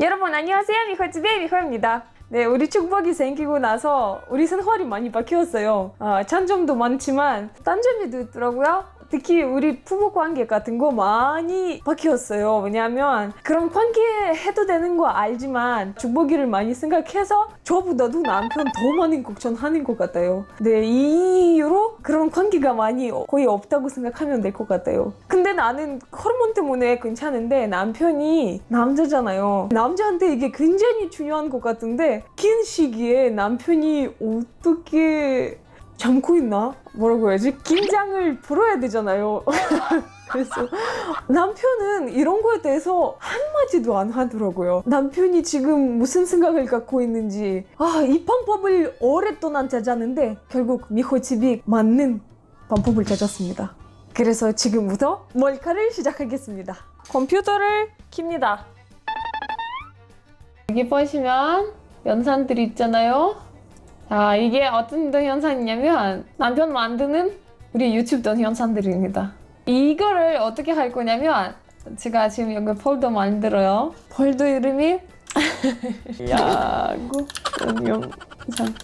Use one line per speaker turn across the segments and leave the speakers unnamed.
여러분 안녕하세요 미호집의 미호입니다. 네, 우리 축복이 생기고 나서 우리 생활이 많이 바뀌었어요. 아, 장점도 많지만 단점도 있더라고요. 특히 우리 부부 관계 같은 거 많이 바뀌었어요. 왜냐하면 그런 관계 해도 되는 거 알지만 축복이를 많이 생각해서 저보다도 남편 더 많이 걱정하는 것 같아요. 네, 이 이유로 그런 관계가 많이 거의 없다고 생각하면 될 것 같아요. 근데 나는 호르몬 때문에 괜찮은데 남편이 남자잖아요. 남자한테 이게 굉장히 중요한 것 같은데 긴 시기에 남편이 어떻게 참고 있나? 뭐라고 해야지? 긴장을 풀어야 되잖아요. 그래서 남편은 이런 거에 대해서 한마디도 안 하더라고요. 남편이 지금 무슨 생각을 갖고 있는지 아, 이 방법을 오랫동안 찾았는데 결국 미호 집이 맞는 방법을 찾았습니다. 그래서 지금부터 몰카를 시작하겠습니다. 컴퓨터를 킵니다. 여기 보시면 연산들이 있잖아요. 자, 이게 어떤 동영상이냐면 남편 만드는 우리 유튜브 동영상들입니다. 이거를 어떻게 할 거냐면 제가 지금 여기 폴더 만들어요. 폴더 이름이 야구 동영상.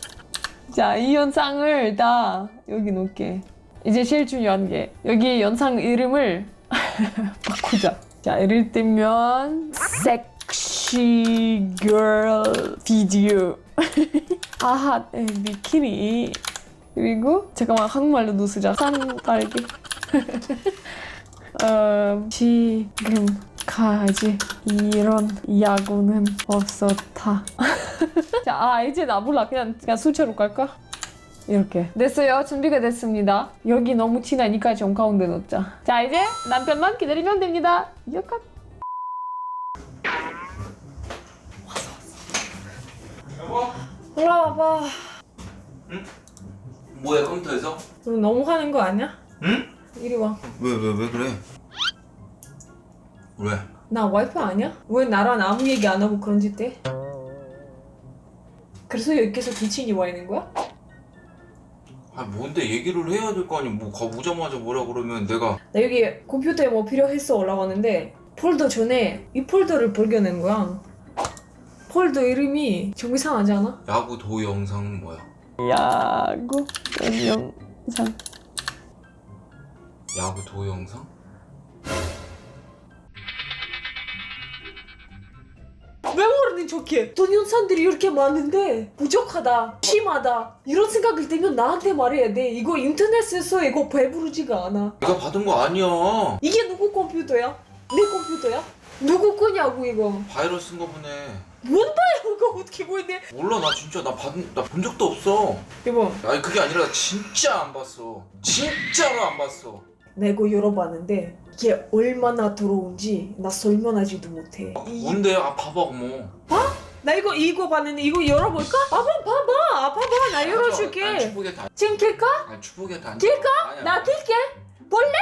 자, 이 영상을 다 여기 놓을게. 이제 제일 중요한 게 여기 영상 이름을 바꾸자. 자, 예를 들면 섹시 girl 비디오. 아하, 에, 비키니. 그리고 잠깐만 한국말로 누쓰자. 산딸기. 어, 지금까지 이런 야구는 없었다. 자, 아 이제 나 몰라. 그냥 그냥 수채로 갈까? 이렇게 됐어요. 준비가 됐습니다. 여기 너무 티나니까 좀 가운데 놓자. 자, 이제 남편만 기다리면 됩니다. 여까.
여보?
올라와봐.
뭐야 컴퓨터에서?
너 너무 하는 거 아니야?
응?
이리 와.
왜 왜 왜 그래? 왜?
나 와이프 아니야? 왜 나랑 아무 얘기 안 하고 그런 짓 해? 그래서 여기서 기친이 와 있는 거야?
아 뭔데 얘기를 해야 될 거 아니 뭐 가보자마자 뭐라 그러면 내가
나 여기 컴퓨터에 뭐 필요했어 올라왔는데 폴더 전에 이 폴더를 발견한 거야. 폴더 이름이 좀 이상하지 않아?
야구 도영상은 뭐야?
야구 동영상.
야구 도영상?
왜 모르는 척해? 동영상들이 이렇게 많은데 부족하다, 심하다 이런 생각이 들면 나한테 말해야 돼. 이거 인터넷에서 이거 배부르지가 않아.
내가 받은 거 아니야
이게 누구 컴퓨터야? 내 컴퓨터야? 누구 거냐고 이거?
바이러스인가 보네
뭔 바야 이거 어떻게 보이네?
몰라 나 진짜 나 받은 나본 적도 없어
여보,
아니 그게 아니라 진짜 안 봤어 진짜로 안 봤어
나 이거 열어봤는데 이게 얼마나 더러운지 나 설명하지도 못해. 이-
뭔데? 아 봐봐
뭐나 이거 이거 봤는데 이거 열어볼까? 봐봐 봐봐 봐봐 나 열어줄게.
아니 축복에 다
지금 킬까?
아니 다
낄까?
아니야.
나 킬게. 볼래?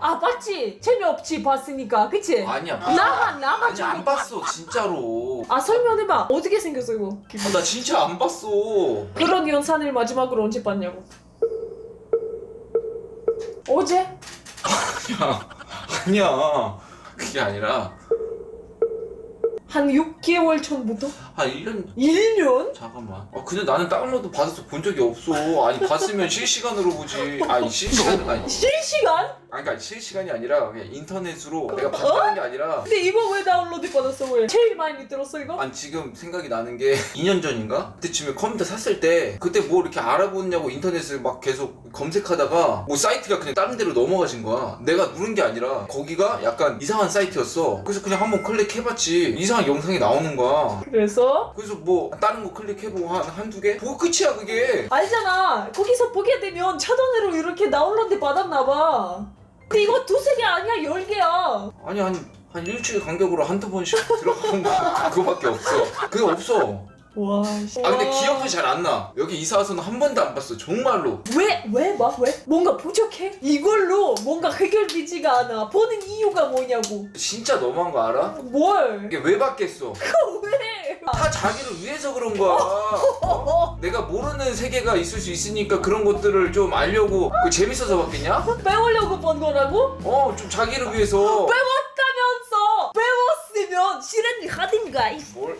아 봤지? 재미없지 봤으니까 그치?
아니야
나만 나만
아니 안 봤어 진짜로
아 설명해봐 어떻게 생겼어 이거?
아, 나 진짜 안 봤어
그런 연산을 마지막으로 언제 봤냐고? 어제?
아니야 아니야 그게 아니라
한 6개월 전부터?
한 1년
1년?
잠깐만 아 근데 나는 다운로드 받아서 본 적이 없어 아니 봤으면 실시간으로 보지 아니 실시간 아니
실시 간?
아니 그러니까 실시간이 아니라 그냥 인터넷으로 내가 봤다는 게 아니라
근데 이거 왜 다운로드 받았어 왜? 제일 많이 들었어 이거?
아니 지금 생각이 나는 게 2년 전인가? 그때쯤에 컴퓨터 샀을 때 그때 뭐 이렇게 알아보냐고 인터넷을 막 계속 검색하다가 뭐 사이트가 그냥 다른 데로 넘어가신 거야 내가 누른 게 아니라 거기가 약간 이상한 사이트였어 그래서 그냥 한번 클릭해봤지 이상한 영상이 나오는 거야
그래서?
그래서 뭐 다른 거 클릭해보고 한, 한두 개? 그거 끝이야 그게
알잖아 거기서 보게 되면 차단으로 이렇게 다운로드 받았나 봐 근데 이거 두세 개 아니야 열 개야
아니 한, 한 일주일 간격으로 한두 번씩 들어가는 거 그거밖에 없어 그게 없어 와아 근데 기억도 잘 안 나 여기 이사 와서는 한 번도 안 봤어 정말로
왜? 왜? 막 왜? 뭔가 부족해? 이걸로 뭔가 해결되지가 않아 보는 이유가 뭐냐고
진짜 너무한 거 알아?
뭘?
이게 왜 받겠어
왜?
다 자기를 위해서 그런 거야. 어? 내가 모르는 세계가 있을 수 있으니까 그런 것들을 좀 알려고. 그 재밌어서 받겠냐?
배우려고 본 거라고?
어 좀 자기를 위해서.
배웠다면서! 배웠으면 실은 하든가
이뭘